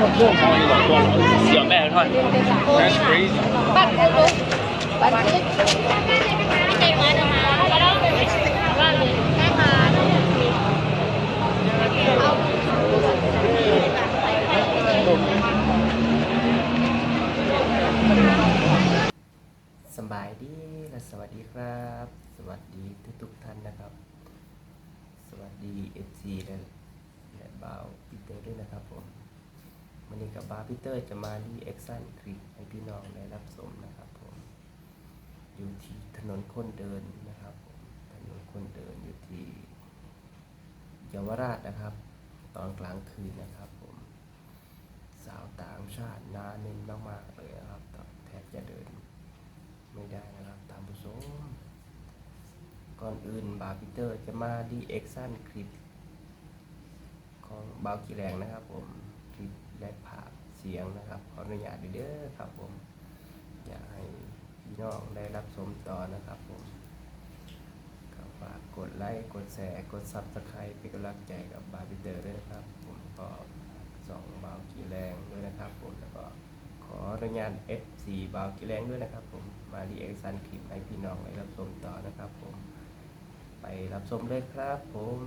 超一老多了，小麦团，That's crazy。 bắt cái luôn bắt cái สบายดีและสวัสดีครับ สวัสดีทุกทุกๆท่านนะครับ สวัสดีเอฟซีและและบ่าวปีเตอร์ด้วยนะครับผม วันนี้กับบาวปีเตอร์จะมารีแอคชั่นคลิปให้พี่น้องได้รับชมนะครับผมอยู่ที่ถนนคนเดินนะครับผมถนนคนเดินอยู่ที่เยาวราชนะครับ ตอนกลางคืนนะครับผมสาวต่างชาตินาเน้นมากๆเลยนะครับแทบจะเดินไม่ได้นะครับตามผู้ชมก่อนอื่นบาร์พิเตอร์จะมาดีเอ็กซันคลิปของบาวกีแรงนะครับผม และภาพเสียงนะครับ ขออนุญาตด้วยเด้อครับผม อยากให้พี่น้องได้รับชมต่อนะครับผมก็ฝากกดไลค์กดแชร์กดซับสไครป์เป็นกำลังใจกับบาร์พิเตอร์ด้วยนะครับ ผมก็สองบาวกีแรงด้วยนะครับผมแล้วก็ขออนุญาต F4 บาวกิแรงด้วยนะครับ ผมมาดีเอ็กซันคลิปให้พี่น้องได้รับชมต่อนะครับ ผม ไปรับชมเลยครับผม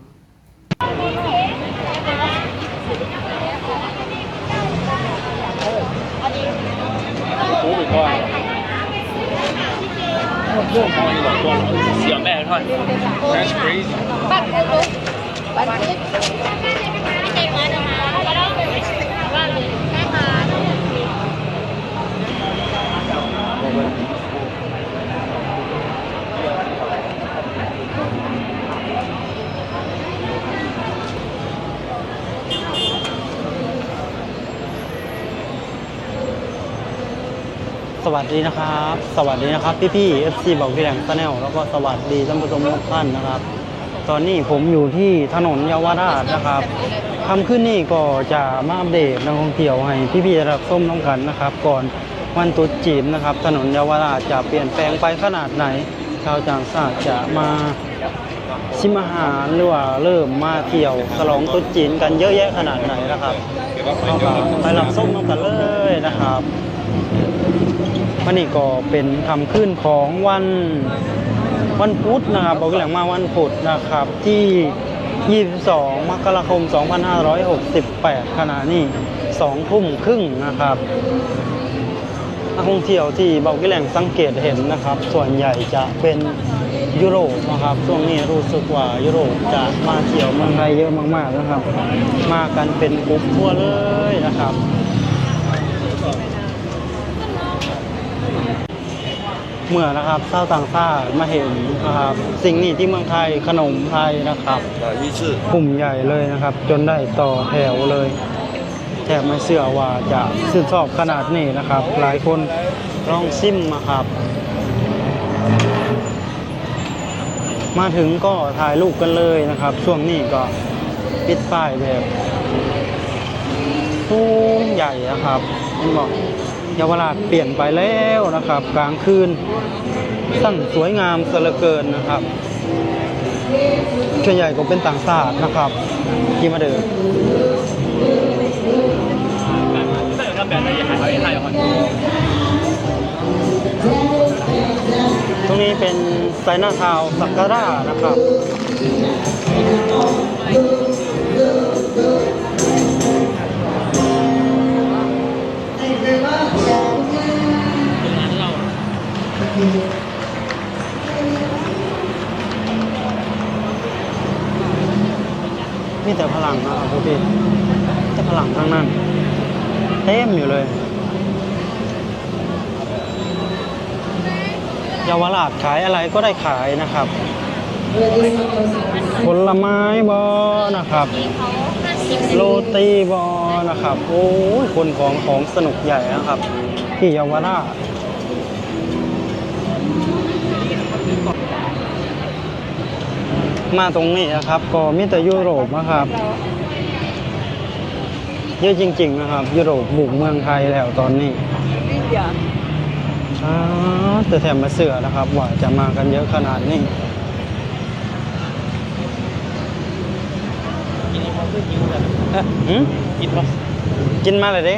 湖北团，超一老多了，小麦团，That's crazy。 สวัสดีนะครับ สวัสดีนะครับพี่พี่ FC บอกพี่แหลมตาแนลแล้วก็สวัสดีท่านผู้ชมทุกท่านนะครับ ตอนนี้ผมอยู่ที่ถนนเยาวราชนะครับคำขึ้นนี่ก็จะมาอัปเดตนักท่องเที่ยวให้พี่พี่ๆได้รับส้มน้องกันนะครับ ก่อนวันตรุษจีนนะครับ ถนนเยาวราชจะเปลี่ยนแปลงไปขนาดไหน ชาวต่างชาติจะมาชิมอาหารหรือว่าเริ่มมาเที่ยวฉลองตรุษจีนกันเยอะแยะขนาดไหนนะครับเราไปรับส้มน้องกันเลยนะครับ วันนี้ก็เป็นคำขึ้นของวันวันพุธนะครับบอกหลังมาวันพุธนะครับที่ 22 มกราคม 2568 ขณะนี้2ทุ่มครึ่งนะครับนักท่องเที่ยวที่เบากิแหล่งสังเกตเห็นนะครับ ส่วนใหญ่จะเป็นยุโรปนะครับช่วงนี้รู้สึกว่ายุโรปจะมาเที่ยวเมืองไทยเยอะมากๆนะครับ มากันเป็นกลุ่มทั่วเลยนะครับ เมื่อนะครับชาวต่างชาติมาเห็นนะครับสิ่งนี้ที่เมืองไทยขนมไทยนะครับกลุ่มใหญ่เลยนะครับ จนได้ต่อแถวเลยแทบไม่เชื่อว่าจะชื่นชอบขนาดนี้นะครับ หลายคนลองซิมนะครับ มาถึงก็ถ่ายรูปกันเลยนะครับ ช่วงนี้ก็ปิดป้ายแบบตู้ใหญ่นะครับมันบอก เยาวราชเปลี่ยนไปแล้วนะครับ กลางคืนสั้นสวยงามเสลเกินนะครับส่วนใหญ่ก็เป็นต่างชาตินะครับ ที่มาเดินตรงนี้เป็นไซน่าทาวสักการะนะครับ มีแต่พลังนะครับพี่แต่พลังทั้งนั้น เต็มอยู่เลยเยาวราชขายอะไรก็ได้ขายนะครับ ผลไม้บอนะครับ โรตีบอนะครับ โอ้ยคนของของสนุกใหญ่นะครับ ที่เยาวราช มาตรงนี้นะครับ ก็มีแต่ยุโรปนะครับเยอะจริง ๆ นะครับ ยุโรปบุกเมืองไทยแล้วตอนนี้อ้าวแต่แถมมาเสือนะครับ ว่าจะมากันเยอะขนาดนี้หืม一坨。กินมาเลยเด้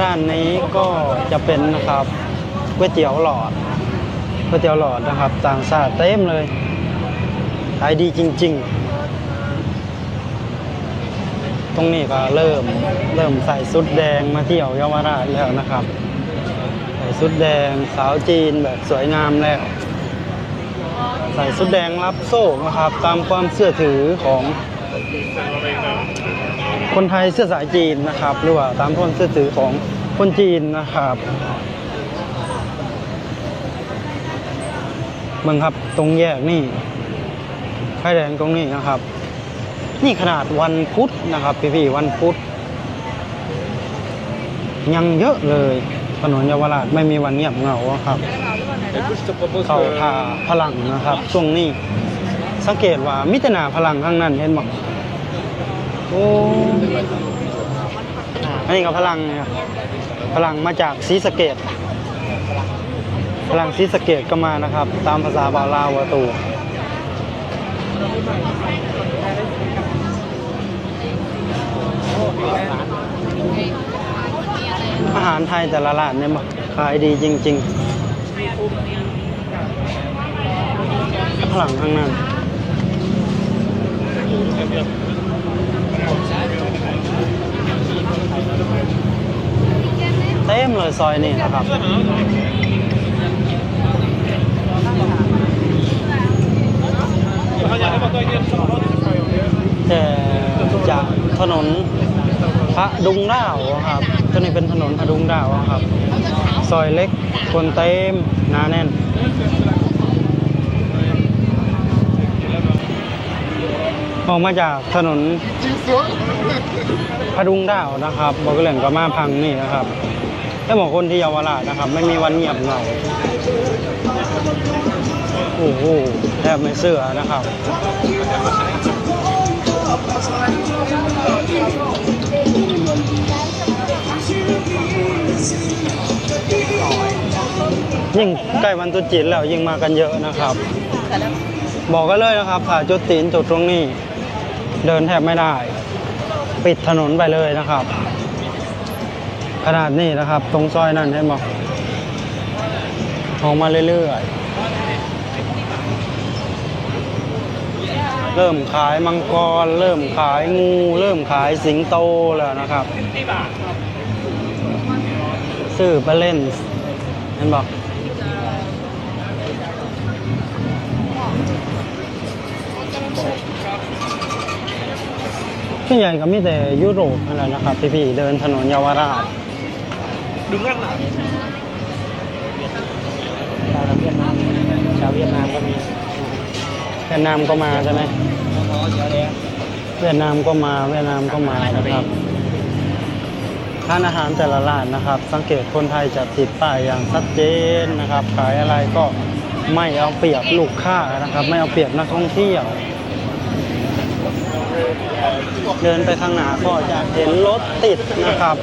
ร้านนี้ก็จะเป็นนะครับก๋วยเตี๋ยวหลอด ก๋วยเตี๋ยวหลอดนะครับ ต่างชาติเต็มเลยขายดีจริง ๆ ตรงนี้ก็เริ่มเริ่มใส่สุดแดงมาเที่ยวเยาวราชแล้วนะครับ ใส่สุดแดงสาวจีนแบบสวยงามแล้ว ใส่สุดแดงรับโซ่นะครับ ตามความเชื่อถือของคนไทยเสื้อสายจีนนะครับ หรือว่าตามความเชื่อถือของคนจีนนะครับ บิ่งครับตรงแยกนี่ไฟแดงตรงนี้นะครับ นี่ขนาดวันพุธนะครับพี่ๆวันพุธยังเยอะเลยถนนเยาวราชไม่มีวันเงียบเหงาครับเขาทาพลังนะครับ ช่วงนี้ สังเกตว่ามิตรนาพลังข้างนั้นเห็นบอกโอ้อันนี้ก็พลังเนี่ยพลังมาจากศรีสเกด พลังศีสะเกดก็มานะครับ ตามภาษาบาลาวาตูอาหารไทยแต่ละร้านเนี่ยบขายดีจริงๆพลังข้างนั้นเต็มเลยซอยนี่นะครับ แต่จากถนนพระดุงดาวครับตัวนี้เป็นถนนพระดุงดาวครับ ซอยเล็กคนเต็มหนาแน่นออกมาจากถนนพดุงดาวนะครับบอกเหล่งก็มาพังนี่นะครับแต่บอกคนที่เยาวราชนะครับ ไม่มีวันเงียบเหงาโอ้โห แทบไม่เชื่อนะครับยิ่งใกล้วันตุจีนแล้วยิ่งมากันเยอะนะครับ บอกกันเลยนะครับผ่าจุดตีนจุดตรงนี้ เดินแทบไม่ได้ ปิดถนนไปเลยนะครับ ขนาดนี้นะครับ ตรงซอยนั่นให้บอกออกมาเรื่อยๆ เริ่มขายมังกร เริ่มขายงู เริ่มขายสิงโตแล้วนะครับซื้อไปเล่นเห็นบอกส่วนใหญ่ก็มีแต่ยุโรปนั่นแหละนะครับพี่ๆเดินถนนเยาวราช Đứng ăn nào ชาวเวียดนามชาวเวียดนามก็มี เวียดนามก็มาใช่ไหมเวียดนามก็มาเวียดนามก็มานะครับร้านอาหารแต่ละร้านนะครับ สังเกตคนไทยจะติดป้ายอย่างชัดเจนนะครับ ขายอะไรก็ไม่เอาเปรียบลูกค้านะครับ ไม่เอาเปรียบนักท่องเที่ยว เดินไปข้างหน้าก็จะเห็นรถติดนะครับ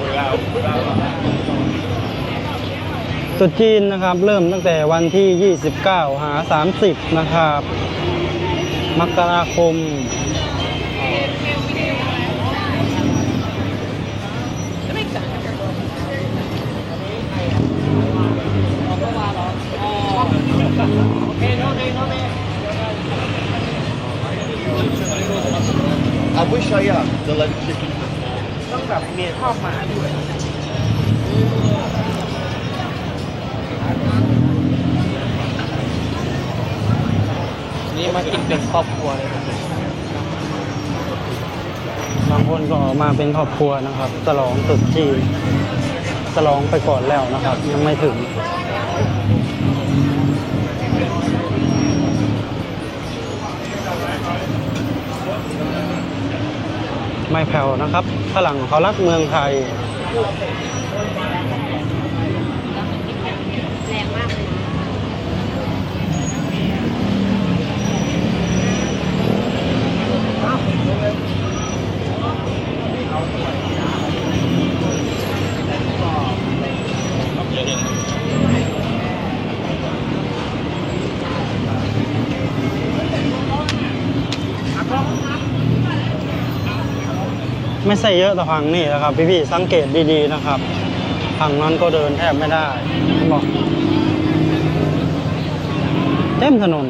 ตรุษจีนนะครับ เริ่มตั้งแต่วันที่ 29 หา 30 นะครับ มกราคม I wish I am the like chicken ต้องแบบเมียชอบหมาด้วย นี่มากินเป็นครอบครัวเลยครับบางคนก็ออกมาเป็นครอบครัวนะครับฉลองตรุษจีนฉลองไปก่อนแล้วนะครับ ยังไม่ถึงไม่แผ่วนะครับฝรั่งเขารักเมืองไทย แรงมากเลยนะ เไม่ใส่เยอะแต่ฝั่งนี่นะครับ พี่ๆสังเกตดีๆนะครับฝั่งนั้นก็เดินแทบไม่ได้บอกเต็มถนน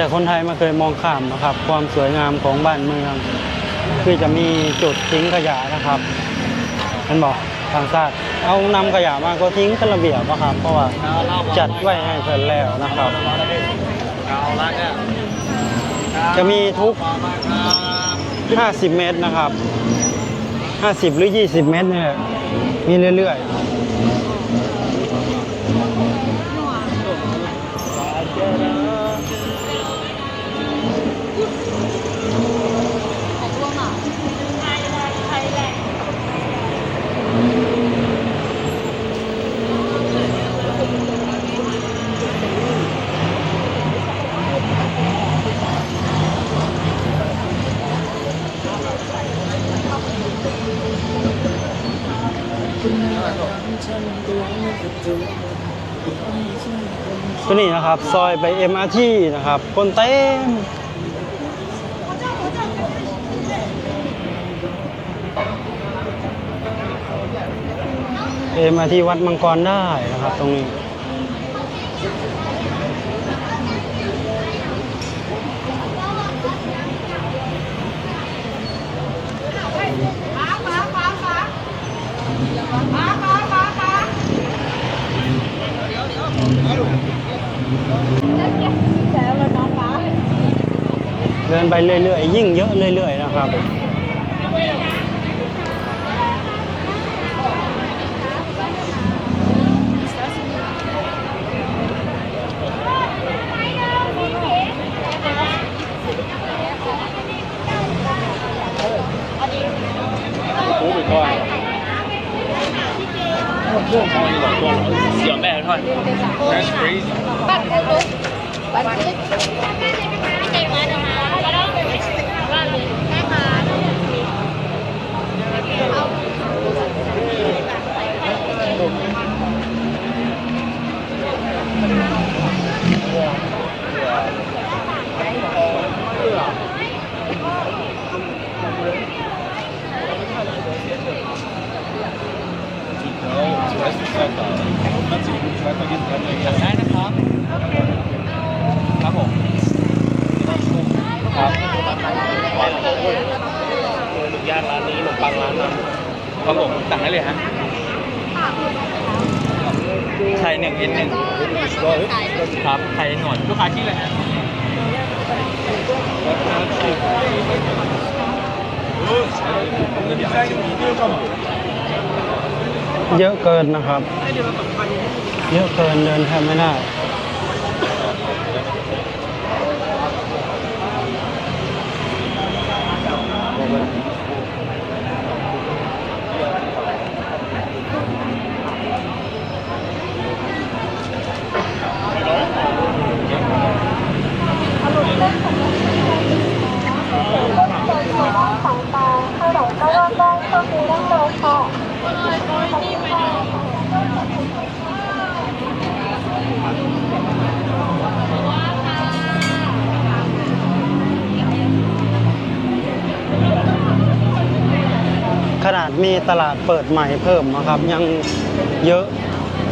แต่คนไทยไม่เคยมองข้ามนะครับ ความสวยงามของบ้านเมืองคือจะมีจุดทิ้งขยะนะครับมันบอกทางชาติเอานำขยะมาก็ทิ้งเป็นระเบียบนะครับ เพราะว่าจัดไว้ให้เพิ่นแล้วนะครับ จะมีทุก 50 เมตรนะครับ 50 หรือ 20 เมตรเนี่ยมีเรื่อยๆ ก็นี่นะครับ ซอยไป MRT นะครับ คนเต็มเอมาที่วัดมังกรได้นะครับ ตรงนี้ เดินไปเรื่อยๆ ยิ่งเยอะเรื่อยๆ นะครับ That's crazy. But, but, but, but, ย่านร้านนี้ขนมปังร้านนั้นครับผมสั่งได้เลยฮะไข่หนึ่งเอ็นหนึ่งครับไข่หนวดลูกค้าชื่ออะไรฮะเยอะเกินนะครับ เยอะเกินเดินแทบไม่ได้ ขนาดมี ตลาดเปิดใหม่เพิ่มนะครับ ยังเยอะ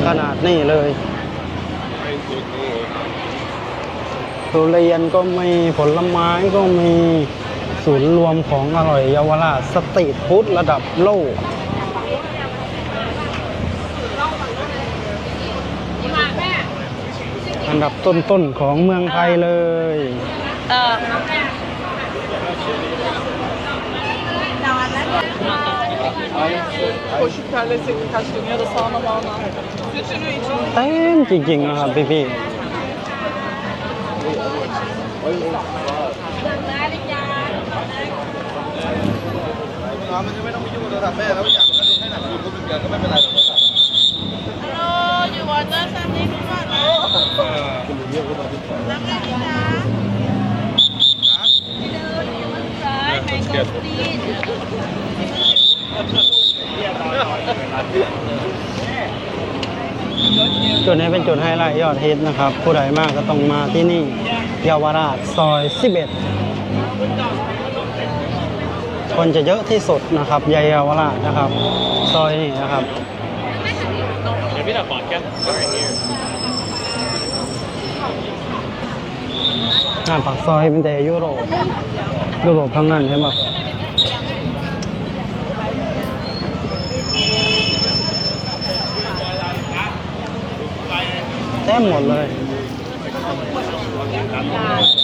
ขนาดนี้เลยทุเรียนก็มีผลไม้ก็มีศูนย์รวมของอร่อยเยาวราชสตรีทฟู้ดระดับโลกอันดับต้นๆของเมืองไทยเลย เออ Koşup terlesek birkaç gün ya da sauna bağına. Sütünü için. I am digging her baby. Hello, you want something from us? Hello, you want to try my coffee? จุดนี้เป็นจุดไฮไลท์ยอดฮิตนะครับ ผู้ใดมากก็ต้องมาที่นี่เยาวราชซอย 11 คนจะเยอะที่สุดนะครับเยาวราชนะครับ ซอยนี้นะครับ Maybe not vodka. Sorry, here. งานปากซอยเป็นแต่ยุโรปยุโรปทั้งนั้นใช่ไหม เต็มหมดเลยยุ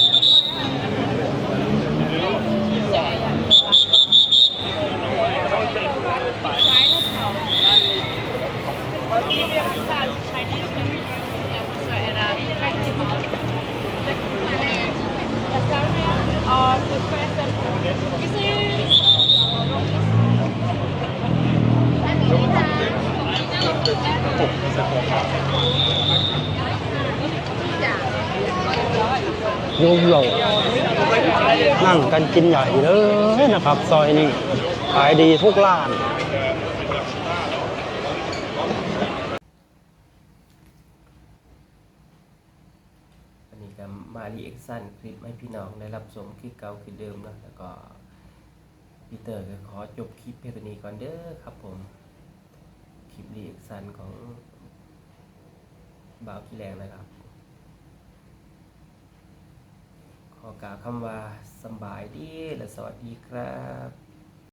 กินใหญ่เลยนะครับ ซอยนี้ขายดีทุกร้านอันนี้ก็มารีแอคชั่นคลิปให้พี่น้องได้รับชมคลิปเก่าคลิปเดิมเนาะแล้วก็พีเตอร์ก็ขอจบคลิปเพียงนี้ก่อนเด้อครับผม คลิปรีแอคชั่นของบ่าวขี้แรงนะครับ ขอกล่าวคำว่าสบายดีและสวัสดีครับ